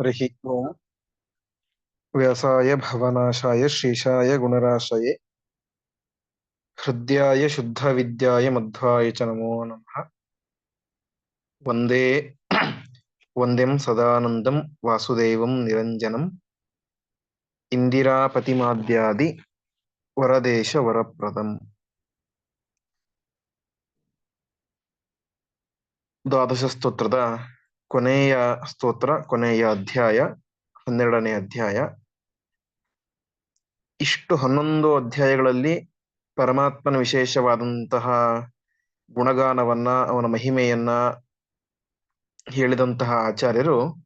हरिः ओम् व्यासाय भवनाशाय श्रीशाय गुणराशये हृद्याय शुद्धविद्याय मध्वाय च नमो नमः वन्दे वन्द्यं सदानन्दं वासुदेवं निरञ्जनम् इन्दिरापतिमाद्यादि वरदेशवरप्रदम् ದ್ವಾದಶ ಸ್ತೋತ್ರದ ಕೊನೆಯ ಸ್ತೋತ್ರ, ಕೊನೆಯ ಅಧ್ಯಾಯ, ಹನ್ನೆರಡನೇ ಅಧ್ಯಾಯ. ಇಷ್ಟು ಹನ್ನೊಂದು ಅಧ್ಯಾಯಗಳಲ್ಲಿ ಪರಮಾತ್ಮನ ವಿಶೇಷವಾದಂತಹ ಗುಣಗಾನವನ್ನ, ಅವನ ಮಹಿಮೆಯನ್ನ ಹೇಳಿದಂತಹ ಆಚಾರ್ಯರು,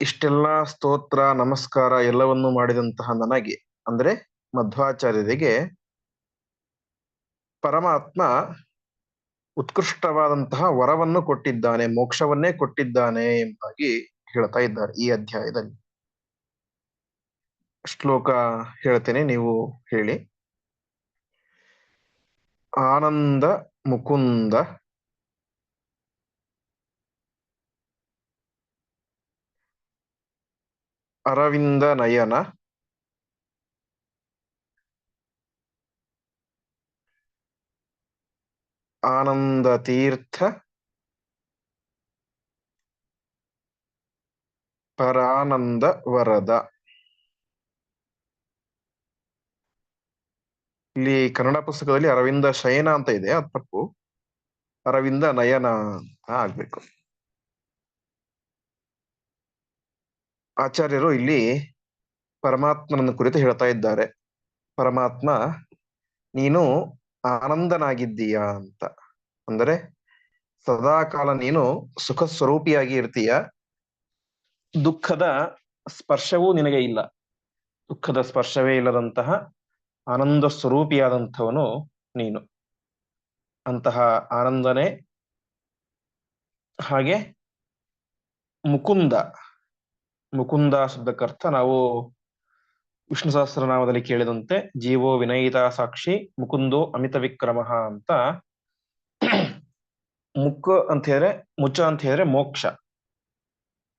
ಇಷ್ಟೆಲ್ಲ ಸ್ತೋತ್ರ, ನಮಸ್ಕಾರ ಎಲ್ಲವನ್ನೂ ಮಾಡಿದಂತಹ ನನಗೆ, ಅಂದ್ರೆ ಮಧ್ವಾಚಾರ್ಯರಿಗೆ, ಪರಮಾತ್ಮ ಉತ್ಕೃಷ್ಟವಾದಂತಹ ವರವನ್ನು ಕೊಟ್ಟಿದ್ದಾನೆ, ಮೋಕ್ಷವನ್ನೇ ಕೊಟ್ಟಿದ್ದಾನೆ ಎಂಬುದಾಗಿ ಹೇಳ್ತಾ ಇದ್ದಾರೆ ಈ ಅಧ್ಯಾಯದಲ್ಲಿ. ಶ್ಲೋಕ ಹೇಳ್ತೇನೆ, ನೀವು ಹೇಳಿ. ಆನಂದ ಮುಕುಂದ ಅರವಿಂದ ನಯನ ಆನಂದ ತೀರ್ಥ ಪರಾನಂದ ವರದ. ಇಲ್ಲಿ ಕನ್ನಡ ಪುಸ್ತಕದಲ್ಲಿ ಅರವಿಂದ ಶಯನ ಅಂತ ಇದೆ, ಅದ್ ತಪ್ಪು. ಅರವಿಂದ ನಯನ ಅಂತ ಆಗ್ಬೇಕು. ಆಚಾರ್ಯರು ಇಲ್ಲಿ ಪರಮಾತ್ಮನನ್ನು ಕುರಿತು ಹೇಳ್ತಾ ಇದ್ದಾರೆ. ಪರಮಾತ್ಮ, ನೀನು ಆನಂದನಾಗಿದ್ದೀಯಾ ಅಂತ. ಅಂದರೆ, ಸದಾಕಾಲ ನೀನು ಸುಖ ಸ್ವರೂಪಿಯಾಗಿ ಇರ್ತೀಯ. ದುಃಖದ ಸ್ಪರ್ಶವೂ ನಿನಗೆ ಇಲ್ಲ. ದುಃಖದ ಸ್ಪರ್ಶವೇ ಇಲ್ಲದಂತಹ ಆನಂದ ಸ್ವರೂಪಿಯಾದಂಥವನು ನೀನು. ಅಂತಹ ಆನಂದನೇ ಹಾಗೆ ಮುಕುಂದ. ಮುಕುಂದ ಶಬ್ದಕ್ಕರ್ಥ ನಾವು ವಿಷ್ಣು ಸಹಸ್ರನಾಮದಲ್ಲಿ ಕೇಳಿದಂತೆ, ಜೀವೋ ವಿನಯಿತ ಸಾಕ್ಷಿ ಮುಕುಂದೋ ಅಮಿತ ವಿಕ್ರಮ ಅಂತ ಮುಕ್ ಅಂತ ಹೇಳಿದ್ರೆ ಮುಚ್ಚ ಅಂತ ಹೇಳಿದ್ರೆ ಮೋಕ್ಷ.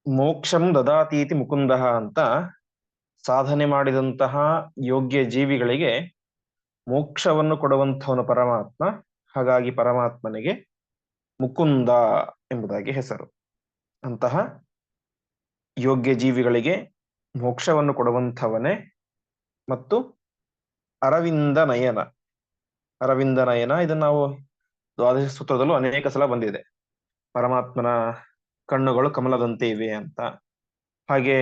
ಮೋಕ್ಷಂ ದದಾತೀತಿ ಮುಕುಂದ ಅಂತ ಸಾಧನೆ ಮಾಡಿದಂತಹ ಯೋಗ್ಯ ಜೀವಿಗಳಿಗೆ ಮೋಕ್ಷವನ್ನು ಕೊಡುವಂಥವನು ಪರಮಾತ್ಮ, ಹಾಗಾಗಿ ಪರಮಾತ್ಮನಿಗೆ ಮುಕುಂದ ಎಂಬುದಾಗಿ ಹೆಸರು. ಅಂತಹ ಯೋಗ್ಯ ಜೀವಿಗಳಿಗೆ ಮೋಕ್ಷವನ್ನು ಕೊಡುವಂಥವನೇ ಮತ್ತು ಅರವಿಂದ ನಯನ. ಅರವಿಂದ ನಯನ ಇದನ್ನ ನಾವು ದ್ವಾದಶ ಸೂತ್ರದಲ್ಲೂ ಅನೇಕ ಸಲ ಬಂದಿದೆ. ಪರಮಾತ್ಮನ ಕಣ್ಣುಗಳು ಕಮಲದಂತೆ ಇವೆ ಅಂತ. ಹಾಗೆ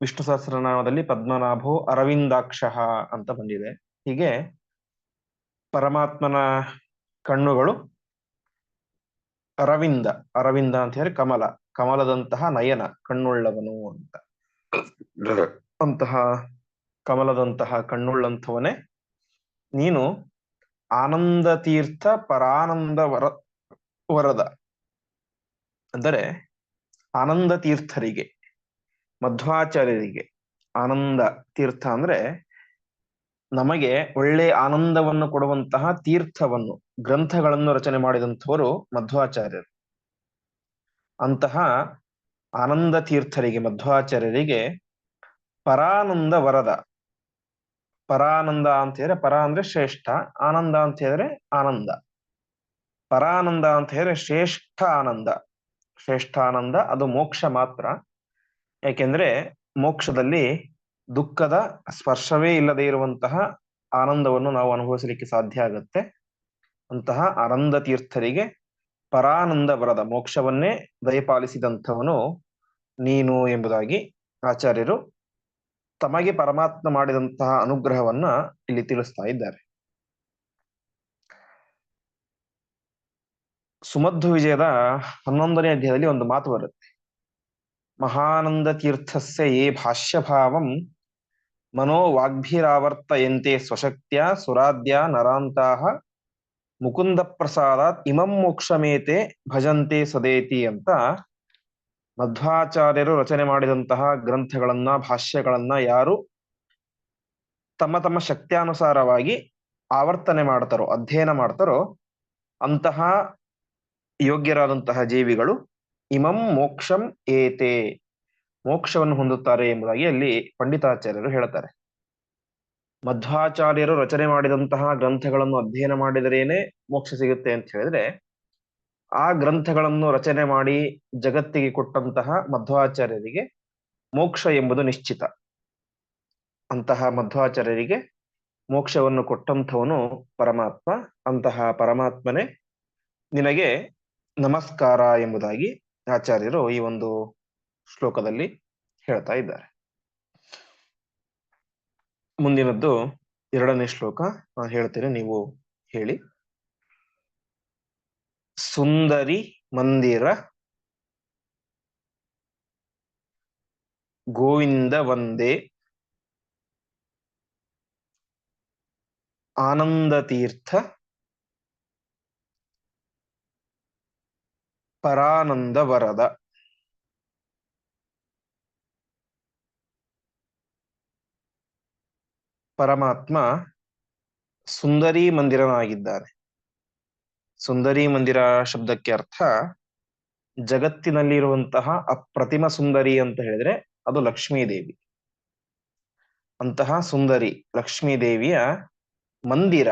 ವಿಷ್ಣು ಸಹಸ್ರನಾಮದಲ್ಲಿ ಪದ್ಮನಾಭೋ ಅರವಿಂದಾಕ್ಷ ಅಂತ ಬಂದಿದೆ. ಹೀಗೆ ಪರಮಾತ್ಮನ ಕಣ್ಣುಗಳು ಅರವಿಂದ ಅರವಿಂದ ಅಂತ ಹೇಳಿ ಕಮಲ ಕಮಲದಂತಹ ನಯನ ಕಣ್ಣುಳ್ಳವನು ಅಂತ. ಅಂತಹ ಕಮಲದಂತಹ ಕಣ್ಣುಳ್ಳಂಥವನೇ, ನೀನು ಆನಂದ ತೀರ್ಥ ಪರಾನಂದ ವರ, ವರದ. ಅಂದರೆ ಆನಂದ ತೀರ್ಥರಿಗೆ ಮಧ್ವಾಚಾರ್ಯರಿಗೆ ಆನಂದ ತೀರ್ಥ ಅಂದ್ರೆ ನಮಗೆ ಒಳ್ಳೆ ಆನಂದವನ್ನು ಕೊಡುವಂತಹ ತೀರ್ಥವನ್ನು, ಗ್ರಂಥಗಳನ್ನು ರಚನೆ ಮಾಡಿದಂಥವರು ಮಧ್ವಾಚಾರ್ಯರು. ಅಂತಹ ಆನಂದ ತೀರ್ಥರಿಗೆ ಮಧ್ವಾಚಾರ್ಯರಿಗೆ ಪರಾನಂದ ವರದ ಪರಾನಂದ ಅಂತ ಹೇಳಿದ್ರೆ ಪರ ಅಂದ್ರೆ ಶ್ರೇಷ್ಠ, ಆನಂದ ಅಂತ ಹೇಳಿದ್ರೆ ಆನಂದ. ಪರಾನಂದ ಅಂತ ಹೇಳಿದ್ರೆ ಶ್ರೇಷ್ಠ ಆನಂದ. ಶ್ರೇಷ್ಠ ಆನಂದ, ಅದು ಮೋಕ್ಷ ಮಾತ್ರ. ಯಾಕೆಂದ್ರೆ ಮೋಕ್ಷದಲ್ಲಿ ದುಃಖದ ಸ್ಪರ್ಶವೇ ಇಲ್ಲದೆ ಇರುವಂತಹ ಆನಂದವನ್ನು ನಾವು ಅನುಭವಿಸಲಿಕ್ಕೆ ಸಾಧ್ಯ ಆಗುತ್ತೆ. ಅಂತಹ ಆನಂದ ತೀರ್ಥರಿಗೆ ಪರಾನಂದ ವರದ, ಮೋಕ್ಷವನ್ನೇ ದಯಪಾಲಿಸಿದಂಥವನು ನೀನು ಎಂಬುದಾಗಿ ಆಚಾರ್ಯರು ತಮಗೆ ಪರಮಾತ್ಮ ಮಾಡಿದಂತಹ ಅನುಗ್ರಹವನ್ನ ಇಲ್ಲಿ ತಿಳಿಸ್ತಾ ಇದ್ದಾರೆ. ಸುಮಧ್ವ ವಿಜಯದ ಹನ್ನೊಂದನೇ ಅಧ್ಯಾಯದಲ್ಲಿ ಒಂದು ಮಾತು ಬರುತ್ತೆ. ಮಹಾನಂದ ತೀರ್ಥಸ್ಯ ಏ ಭಾಷ್ಯಭಾವಂ ಮನೋ ವಾಗ್ಭಿರಾವರ್ತಯಂತೆ ಸ್ವಶಕ್ತ್ಯ ಸುರಾದ್ಯ ನರಾಂತಹ ಮುಕುಂದ ಪ್ರಸಾದಾತ್ ಇಮಂ ಮೋಕ್ಷಮೇತೆ ಭಜಂತೆ ಸದೇತಿ ಅಂತ ಮಧ್ವಾಚಾರ್ಯರು ರಚನೆ ಮಾಡಿದಂತಹ ಗ್ರಂಥಗಳನ್ನ, ಭಾಷ್ಯಗಳನ್ನ ಯಾರು ತಮ್ಮ ತಮ್ಮ ಶಕ್ತ್ಯಾನುಸಾರವಾಗಿ ಆವರ್ತನೆ ಮಾಡ್ತಾರೋ, ಅಧ್ಯಯನ ಮಾಡ್ತಾರೋ, ಅಂತಹ ಯೋಗ್ಯರಾದಂತಹ ಜೀವಿಗಳು ಇಮಂ ಮೋಕ್ಷಂ ಏತೆ, ಮೋಕ್ಷವನ್ನು ಹೊಂದುತ್ತಾರೆ ಎಂಬುದಾಗಿ ಅಲ್ಲಿ ಪಂಡಿತಾಚಾರ್ಯರು ಹೇಳುತ್ತಾರೆ ಮಧ್ವಾಚಾರ್ಯರು ರಚನೆ ಮಾಡಿದಂತಹ ಗ್ರಂಥಗಳನ್ನು ಅಧ್ಯಯನ ಮಾಡಿದರೇನೆ ಮೋಕ್ಷ ಸಿಗುತ್ತೆ ಅಂತ ಹೇಳಿದ್ರೆ ಆ ಗ್ರಂಥಗಳನ್ನು ರಚನೆ ಮಾಡಿ ಜಗತ್ತಿಗೆ ಕೊಟ್ಟಂತಹ ಮಧ್ವಾಚಾರ್ಯರಿಗೆ ಮೋಕ್ಷ ಎಂಬುದು ನಿಶ್ಚಿತ. ಅಂತಹ ಮಧ್ವಾಚಾರ್ಯರಿಗೆ ಮೋಕ್ಷವನ್ನು ಕೊಟ್ಟಂಥವನು ಪರಮಾತ್ಮ. ಅಂತಹ ಪರಮಾತ್ಮನೇ ನಿನಗೆ ನಮಸ್ಕಾರ ಎಂಬುದಾಗಿ ಆಚಾರ್ಯರು ಈ ಒಂದು ಶ್ಲೋಕದಲ್ಲಿ ಹೇಳ್ತಾ ಇದ್ದಾರೆ. ಮುಂದಿನದ್ದು ಎರಡನೇ ಶ್ಲೋಕ ಹೇಳ್ತೇನೆ, ನೀವು ಹೇಳಿ. ಸುಂದರಿ ಮಂದಿರ ಗೋವಿಂದ ವಂದೇ ಆನಂದ ತೀರ್ಥ ಪರಾನಂದ ವರದ. ಪರಮಾತ್ಮ ಸುಂದರಿ ಮಂದಿರನಾಗಿದ್ದಾನೆ. ಸುಂದರಿ ಮಂದಿರ ಶಬ್ದಕ್ಕೆ ಅರ್ಥ ಜಗತ್ತಿನಲ್ಲಿರುವಂತಹ ಅಪ್ರತಿಮ ಸುಂದರಿ ಅಂತ ಹೇಳಿದ್ರೆ ಅದು ಲಕ್ಷ್ಮೀ ದೇವಿ. ಅಂತಹ ಸುಂದರಿ ಲಕ್ಷ್ಮೀ ದೇವಿಯ ಮಂದಿರ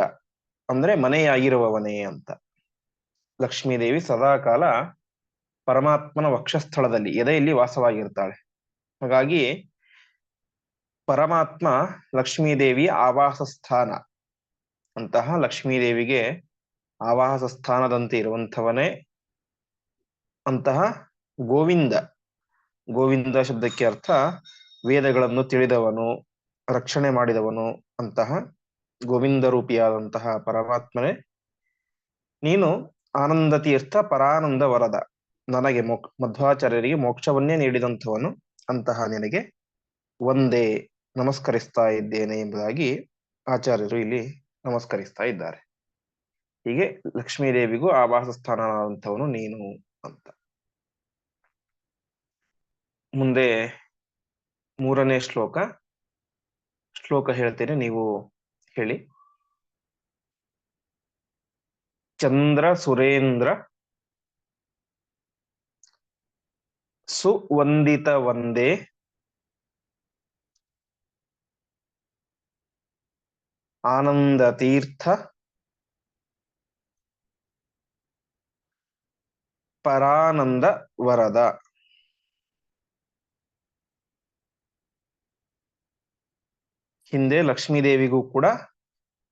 ಅಂದ್ರೆ ಮನೆಯಾಗಿರುವವನೇ ಅಂತ. ಲಕ್ಷ್ಮೀ ದೇವಿ ಸದಾಕಾಲ ಪರಮಾತ್ಮನ ವಕ್ಷಸ್ಥಳದಲ್ಲಿ, ಎದೆಯಲ್ಲಿ ವಾಸವಾಗಿರ್ತಾಳೆ. ಹಾಗಾಗಿ ಪರಮಾತ್ಮ ಲಕ್ಷ್ಮೀ ದೇವಿಯ ಆವಾಸ ಸ್ಥಾನ ಅಂತಹ ಲಕ್ಷ್ಮೀ ದೇವಿಗೆ ಆವಾಸ ಸ್ಥಾನದಂತೆ ಇರುವಂಥವನೇ ಅಂತಹ ಗೋವಿಂದ. ಗೋವಿಂದ ಶಬ್ದಕ್ಕೆ ಅರ್ಥ ವೇದಗಳನ್ನು ತಿಳಿದವನು, ರಕ್ಷಣೆ ಮಾಡಿದವನು ಅಂತಹ ಗೋವಿಂದ ರೂಪಿಯಾದಂತಹ ಪರಮಾತ್ಮನೇ. ನೀನು ಆನಂದ ತೀರ್ಥ ಪರಾನಂದ ವರದ ನನಗೆ ಮೋಕ್, ಮಧ್ವಾಚಾರ್ಯರಿಗೆ ಮೋಕ್ಷವನ್ನೇ ನೀಡಿದಂಥವನು ಅಂತಹ ನಿನಗೆ ಒಂದೇ ನಮಸ್ಕರಿಸ್ತಾ ಇದ್ದೇನೆ ಎಂಬುದಾಗಿ ಆಚಾರ್ಯರು ಇಲ್ಲಿ ನಮಸ್ಕರಿಸ್ತಾ ಇದ್ದಾರೆ. ಹೀಗೆ ಲಕ್ಷ್ಮೀದೇವಿಗೂ ಆ ಆವಾಸ ಸ್ಥಾನನಾದಂಥವನು ನೀನು ಅಂತ. ಮುಂದೆ ಮೂರನೇ ಶ್ಲೋಕ. ಶ್ಲೋಕ ಹೇಳ್ತೇನೆ, ನೀವು ಹೇಳಿ. ಚಂದ್ರ ಸುರೇಂದ್ರ ಸುವಂದಿತ ವಂದೇ ಆನಂದ ತೀರ್ಥ ಪರಾನಂದ ವರದ. ಹಿಂದೆ ಲಕ್ಷ್ಮೀದೇವಿಗೂ ಕೂಡ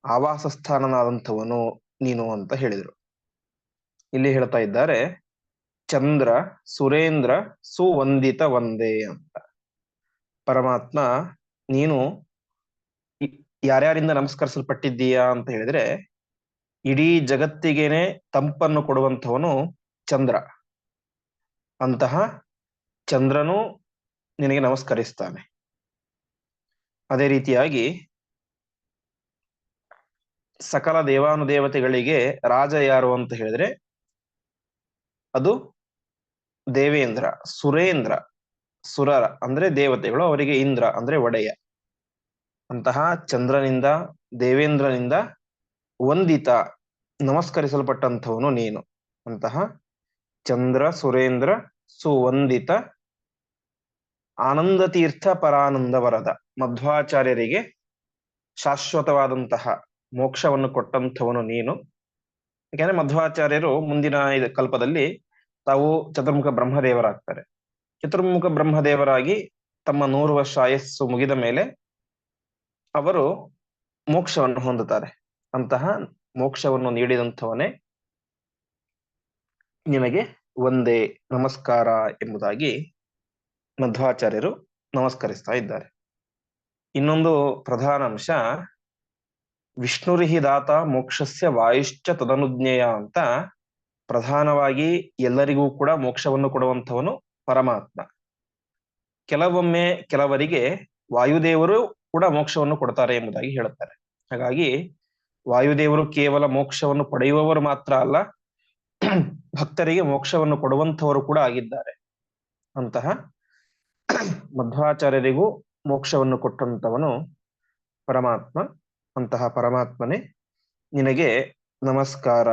ಆವಾಸ ಸ್ಥಾನನಾದಂಥವನು ನೀನು ಅಂತ ಹೇಳಿದರು. ಇಲ್ಲಿ ಹೇಳ್ತಾ ಇದ್ದಾರೆ, ಚಂದ್ರ ಸುರೇಂದ್ರ ಸುವಂದಿತ ವಂದೇ ಅಂತ. ಪರಮಾತ್ಮ, ನೀನು ಯಾರ್ಯಾರಿಂದ ನಮಸ್ಕರಿಸಲ್ಪಟ್ಟಿದ್ದೀಯಾ ಅಂತ ಹೇಳಿದ್ರೆ, ಇಡೀ ಜಗತ್ತಿಗೇನೆ ತಂಪನ್ನು ಕೊಡುವಂಥವನು ಚಂದ್ರ. ಅಂತಹ ಚಂದ್ರನು ನಿನಗೆ ನಮಸ್ಕರಿಸ್ತಾನೆ. ಅದೇ ರೀತಿಯಾಗಿ ಸಕಲ ದೇವಾನುದೇವತೆಗಳಿಗೆ ರಾಜ ಯಾರು ಅಂತ ಹೇಳಿದ್ರೆ ಅದು ದೇವೇಂದ್ರ, ಸುರೇಂದ್ರ, ಸುರರ ಅಂದ್ರೆ ದೇವತೆಗಳು, ಅವರಿಗೆ ಇಂದ್ರ ಅಂದ್ರೆ ಒಡೆಯ. ಅಂತಹ ಚಂದ್ರನಿಂದ, ದೇವೇಂದ್ರನಿಂದ ವಂದಿತ, ನಮಸ್ಕರಿಸಲ್ಪಟ್ಟಂಥವನು ನೀನು ಅಂತಹ ಚಂದ್ರ, ಸುರೇಂದ್ರ, ಸುವಂದಿತ ಆನಂದ ತೀರ್ಥ ಪರಾನಂದ ವರದ ಮಧ್ವಾಚಾರ್ಯರಿಗೆ ಶಾಶ್ವತವಾದಂತಹ ಮೋಕ್ಷವನ್ನು ಕೊಟ್ಟಂಥವನು ನೀನು. ಯಾಕೆಂದ್ರೆ ಮಧ್ವಾಚಾರ್ಯರು ಮುಂದಿನ ಕಲ್ಪದಲ್ಲಿ ತಾವು ಚತುರ್ಮುಖ ಬ್ರಹ್ಮದೇವರಾಗ್ತಾರೆ. ಚತುರ್ಮುಖ ಬ್ರಹ್ಮದೇವರಾಗಿ ತಮ್ಮ ನೂರು ವರ್ಷ ಆಯಸ್ಸು ಮುಗಿದ ಮೇಲೆ ಅವರು ಮೋಕ್ಷವನ್ನು ಹೊಂದುತ್ತಾರೆ. ಅಂತಹ ಮೋಕ್ಷವನ್ನು ನೀಡಿದಂಥವನೇ ನಿನಗೆ ಒಂದೇ ನಮಸ್ಕಾರ ಎಂಬುದಾಗಿ ಮಧ್ವಾಚಾರ್ಯರು ನಮಸ್ಕರಿಸ್ತಾ ಇದ್ದಾರೆ. ಇನ್ನೊಂದು ಪ್ರಧಾನ ಅಂಶ ವಿಷ್ಣುರಿಹಿ ದಾತ ಮೋಕ್ಷಸ್ಯ ವಾಯುಶ್ಚ ತದನುಜ್ಞೇಯ ಅಂತ ಪ್ರಧಾನವಾಗಿ ಎಲ್ಲರಿಗೂ ಕೂಡ ಮೋಕ್ಷವನ್ನು ಕೊಡುವಂಥವನು ಪರಮಾತ್ಮ. ಕೆಲವೊಮ್ಮೆ ಕೆಲವರಿಗೆ ವಾಯುದೇವರು ಕೂಡ ಮೋಕ್ಷವನ್ನು ಕೊಡ್ತಾರೆ ಎಂಬುದಾಗಿ ಹೇಳುತ್ತಾರೆ. ಹಾಗಾಗಿ ವಾಯುದೇವರು ಕೇವಲ ಮೋಕ್ಷವನ್ನು ಪಡೆಯುವವರು ಮಾತ್ರ ಅಲ್ಲ ಭಕ್ತರಿಗೆ ಮೋಕ್ಷವನ್ನು ಕೊಡುವಂಥವರು ಕೂಡ ಆಗಿದ್ದಾರೆ. ಅಂತಹ ಮಧ್ವಾಚಾರ್ಯರಿಗೂ ಮೋಕ್ಷವನ್ನು ಕೊಟ್ಟಂತವನು ಪರಮಾತ್ಮ. ಅಂತಹ ಪರಮಾತ್ಮನೇ ನಿನಗೆ ನಮಸ್ಕಾರ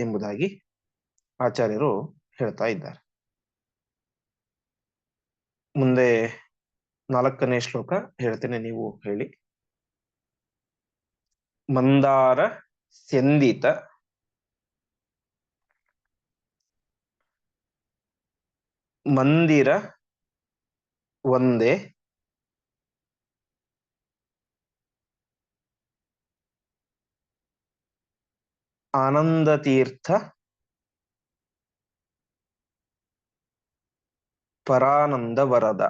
ಎಂಬುದಾಗಿ ಆಚಾರ್ಯರು ಹೇಳ್ತಾ ಇದ್ದಾರೆ. ಮುಂದೆ ನಾಲ್ಕನೇ ಶ್ಲೋಕ ಹೇಳ್ತೇನೆ ನೀವು ಹೇಳಿ. ಮಂದಾರ ಸ್ಯಂದಿತ ಮಂದಿರ ಒಂದೇ. ಆನಂದ ತೀರ್ಥ ಪರಾನಂದ ವರದ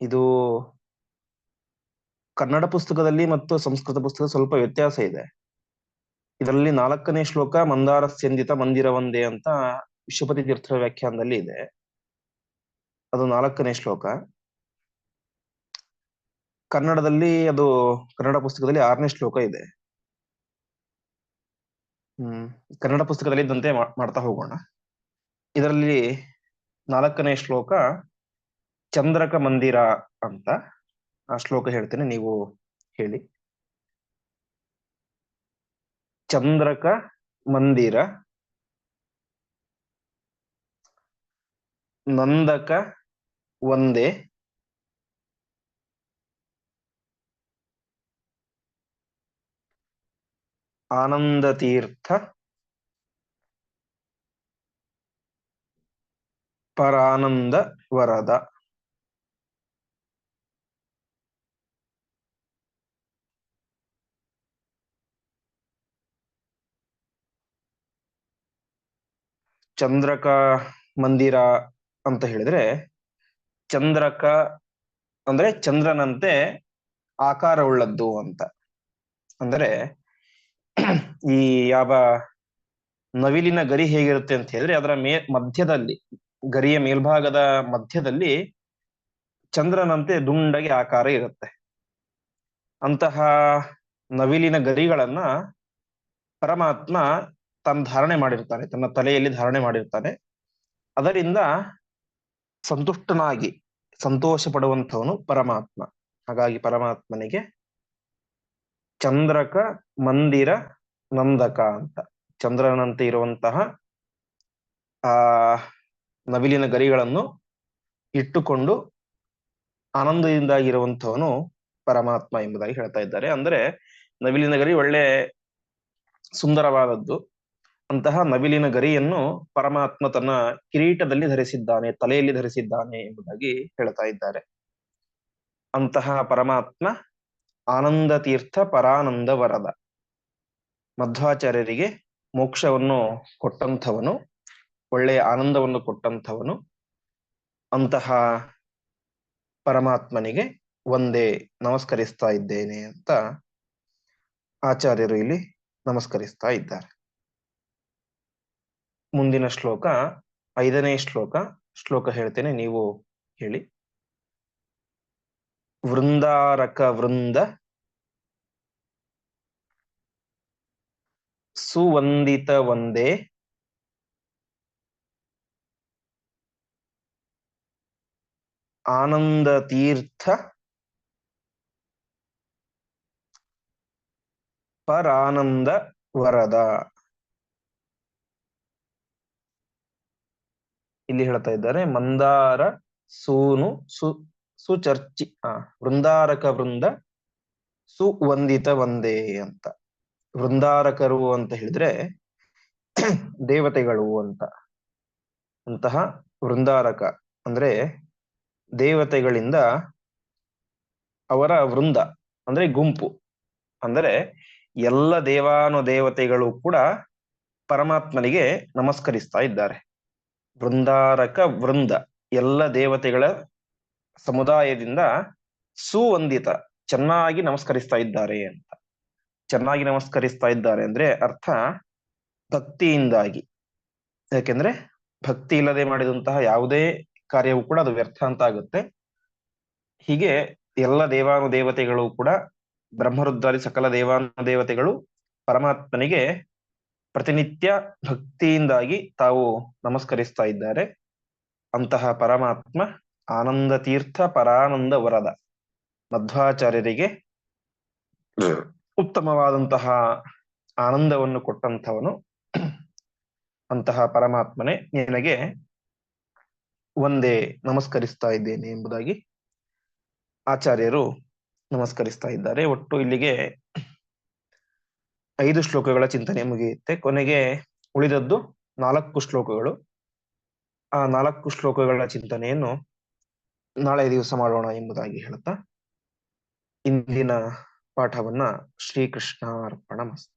ಇದು ಕನ್ನಡ ಪುಸ್ತಕದಲ್ಲಿ ಮತ್ತು ಸಂಸ್ಕೃತ ಪುಸ್ತಕ ಸ್ವಲ್ಪ ವ್ಯತ್ಯಾಸ ಇದೆ. ಇದರಲ್ಲಿ ನಾಲ್ಕನೇ ಶ್ಲೋಕ ಮಂದಾರ ಸಂದಿತ ಮಂದಿರ ಒಂದೇ ಅಂತ ವಿಶ್ವಪತಿ ತೀರ್ಥರ ವ್ಯಾಖ್ಯಾನದಲ್ಲಿ ಇದೆ. ಅದು ನಾಲ್ಕನೇ ಶ್ಲೋಕ. ಕನ್ನಡದಲ್ಲಿ ಅದು ಕನ್ನಡ ಪುಸ್ತಕದಲ್ಲಿ ಆರನೇ ಶ್ಲೋಕ ಇದೆ. ಹ್ಮ್, ಕನ್ನಡ ಪುಸ್ತಕದಲ್ಲಿ ಇದ್ದಂತೆ ಮಾಡ್ತಾ ಹೋಗೋಣ. ಇದರಲ್ಲಿ ನಾಲ್ಕನೇ ಶ್ಲೋಕ ಚಂದ್ರಕ ಮಂದಿರ ಅಂತ. ಆ ಶ್ಲೋಕ ಹೇಳ್ತೇನೆ, ನೀವು ಹೇಳಿ. ಚಂದ್ರಕ ಮಂದಿರ ನಂದಕ ಒಂದೇ ಆನಂದ ತೀರ್ಥ ಪರಾನಂದ ವರದ. ಚಂದ್ರಕ ಮಂದಿರ ಅಂತ ಹೇಳಿದ್ರೆ ಚಂದ್ರಕ ಅಂದ್ರೆ ಚಂದ್ರನಂತೆ ಆಕಾರವುಳ್ಳದ್ದು ಅಂತ. ಅಂದರೆ ಈ ಯಾವ ನವಿಲಿನ ಗರಿ ಹೇಗಿರುತ್ತೆ ಅಂತ ಹೇಳಿದ್ರೆ ಅದರ ಮೇ ಮಧ್ಯದಲ್ಲಿ, ಗರಿಯ ಮೇಲ್ಭಾಗದ ಮಧ್ಯದಲ್ಲಿ ಚಂದ್ರನಂತೆ ದುಂಡಗೆ ಆಕಾರ ಇರುತ್ತೆ. ಅಂತಹ ನವಿಲಿನ ಗರಿಗಳನ್ನ ಪರಮಾತ್ಮ ತನ್ನ ಧಾರಣೆ ಮಾಡಿರ್ತಾನೆ, ತನ್ನ ತಲೆಯಲ್ಲಿ ಧಾರಣೆ ಮಾಡಿರ್ತಾನೆ. ಅದರಿಂದ ಸಂತುಷ್ಟನಾಗಿ ಸಂತೋಷ ಪಡುವಂಥವನು ಪರಮಾತ್ಮ. ಹಾಗಾಗಿ ಪರಮಾತ್ಮನಿಗೆ ಚಂದ್ರಕ, ಮಂದಿರ, ನಂದಕ ಅಂತ. ಚಂದ್ರನಂತೆ ಇರುವಂತಹ, ಆ, ನವಿಲಿನ ಗರಿಗಳನ್ನು ಇಟ್ಟುಕೊಂಡು ಆನಂದದಿಂದಾಗಿರುವಂಥವನು ಪರಮಾತ್ಮ ಎಂಬುದಾಗಿ ಹೇಳ್ತಾ ಇದ್ದಾರೆ. ಅಂದ್ರೆ ನವಿಲಿನ ಗರಿ ಒಳ್ಳೆ ಸುಂದರವಾದದ್ದು. ಅಂತಹ ನವಿಲಿನ ಗರಿಯನ್ನು ಪರಮಾತ್ಮ ತನ್ನ ಕಿರೀಟದಲ್ಲಿ ಧರಿಸಿದ್ದಾನೆ, ತಲೆಯಲ್ಲಿ ಧರಿಸಿದ್ದಾನೆ ಎಂಬುದಾಗಿ ಹೇಳ್ತಾ ಇದ್ದಾರೆ. ಅಂತಹ ಪರಮಾತ್ಮ ಆನಂದ ತೀರ್ಥ ಪರಾನಂದ ವರದ ಮಧ್ವಾಚಾರ್ಯರಿಗೆ ಮೋಕ್ಷವನ್ನು ಕೊಟ್ಟಂಥವನು, ಒಳ್ಳೆಯ ಆನಂದವನ್ನು ಕೊಟ್ಟಂಥವನು, ಅಂತಹ ಪರಮಾತ್ಮನಿಗೆ ಒಂದೇ ನಮಸ್ಕರಿಸ್ತಾ ಇದ್ದೇನೆ ಅಂತ ಆಚಾರ್ಯರು ಇಲ್ಲಿ ನಮಸ್ಕರಿಸ್ತಾ ಇದ್ದಾರೆ. ಮುಂದಿನ ಶ್ಲೋಕ, ಐದನೇ ಶ್ಲೋಕ ಶ್ಲೋಕ ಹೇಳ್ತೇನೆ, ನೀವು ಹೇಳಿ. ವೃಂದಾರಕ ವೃಂದ ಸುವಂದಿತ ಒಂದೇ ಆನಂದ ತೀರ್ಥ ಪರಾನಂದ ವರದ. ಇಲ್ಲಿ ಹೇಳ್ತಾ ಇದ್ದಾರೆ. ಮಂದಾರ, ಸೂನು, ಸು, ಸುಚರ್ಚಿ, ಆ, ವೃಂದಾರಕ ವೃಂದ, ಸುವಂದಿತ ಒಂದೇ ಅಂತ. ವೃಂದಾರಕರು ಅಂತ ಹೇಳಿದ್ರೆ ದೇವತೆಗಳು ಅಂತ. ಅಂತಹ ವೃಂದಾರಕ ಅಂದ್ರೆ ದೇವತೆಗಳಿಂದ ಅವರ ವೃಂದ ಅಂದ್ರೆ ಗುಂಪು. ಅಂದರೆ ಎಲ್ಲ ದೇವಾನು ದೇವತೆಗಳು ಕೂಡ ಪರಮಾತ್ಮನಿಗೆ ನಮಸ್ಕರಿಸ್ತಾ ಇದ್ದಾರೆ. ವೃಂದಾರಕ ವೃಂದ ಎಲ್ಲ ದೇವತೆಗಳ ಸಮುದಾಯದಿಂದ ಸುವಂದಿತ, ಚೆನ್ನಾಗಿ ನಮಸ್ಕರಿಸ್ತಾ ಇದ್ದಾರೆ ಅಂತ. ಚೆನ್ನಾಗಿ ನಮಸ್ಕರಿಸ್ತಾ ಇದ್ದಾರೆ ಅಂದ್ರೆ ಅರ್ಥ ಭಕ್ತಿಯಿಂದಾಗಿ. ಯಾಕೆಂದ್ರೆ ಭಕ್ತಿ ಇಲ್ಲದೆ ಮಾಡಿದಂತಹ ಯಾವುದೇ ಕಾರ್ಯವೂ ಕೂಡ ಅದು ವ್ಯರ್ಥ ಅಂತ ಆಗುತ್ತೆ. ಹೀಗೆ ಎಲ್ಲ ದೇವಾನು ದೇವತೆಗಳು ಕೂಡ ಬ್ರಹ್ಮರುದ್ರಾದಿ ಸಕಲ ದೇವಾನು ದೇವತೆಗಳು ಪರಮಾತ್ಮನಿಗೆ ಪ್ರತಿನಿತ್ಯ ಭಕ್ತಿಯಿಂದಾಗಿ ತಾವು ನಮಸ್ಕರಿಸ್ತಾ ಇದ್ದಾರೆ. ಅಂತಹ ಪರಮಾತ್ಮ ಆನಂದ ತೀರ್ಥ ಪರಾನಂದ ವರದ ಮಧ್ವಾಚಾರ್ಯರಿಗೆ ಉತ್ತಮವಾದಂತಹ ಆನಂದವನ್ನು ಕೊಟ್ಟಂಥವನು ಅಂತಹ ಪರಮಾತ್ಮನೇ. ನಿನಗೆ ಒಂದೇ ನಮಸ್ಕರಿಸ್ತಾ ಇದ್ದೇನೆ ಎಂಬುದಾಗಿ ಆಚಾರ್ಯರು ನಮಸ್ಕರಿಸ್ತಾ ಇದ್ದಾರೆ. ಒಟ್ಟು ಇಲ್ಲಿಗೆ ಐದು ಶ್ಲೋಕಗಳ ಚಿಂತನೆ ಮುಗಿಯುತ್ತೆ. ಕೊನೆಗೆ ಉಳಿದದ್ದು ನಾಲ್ಕು ಶ್ಲೋಕಗಳು. ಆ ನಾಲ್ಕು ಶ್ಲೋಕಗಳ ಚಿಂತನೆಯನ್ನು ನಾಳೆ ದಿವಸ ಮಾಡೋಣ ಎಂಬುದಾಗಿ ಹೇಳುತ್ತಾ, ಇಂದಿನ ಪಾಠವನ್ನ ಶ್ರೀಕೃಷ್ಣ ಅರ್ಪಣ ಮಸ್ತು